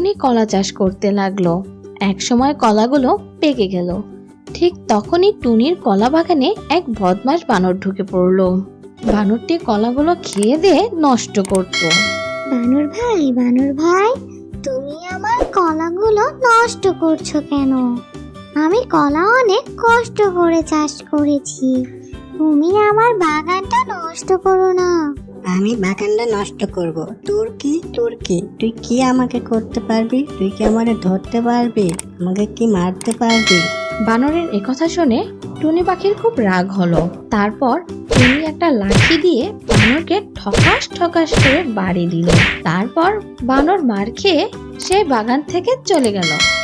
কলা চাষ করতে লাগল। এক সময় কলাগুলো পেকে গেল। ঠিক তখনই টুনির কলা বাগানে এক বদমাস বানর ঢুকে পড়ল। বানরটি কলাগুলো খেয়ে দিয়ে নষ্ট করতো। বানর ভাই বানর ভাই, তুমি আমার কলাগুলো নষ্ট করছ কেন? আমি কলা অনেক কষ্ট করে চাষ করেছি। তুমি আমার বাগানটা নষ্ট করো না। আমি বাগানটা নষ্ট করব। তোর কি? তোর কি? তুই কি আমাকে করতে পারবি? তুই কি আমাকে ধরতে পারবি? আমাকে কি মারতে পারবি? বানরের একথা শুনে টুনি পাখির খুব রাগ হলো। তারপর টুনি একটা লাঠি দিয়ে বানরকে ঠকাস ঠকাস করে বাড়ি দিল। তারপর বানর মার খেয়ে সে বাগান থেকে চলে গেল।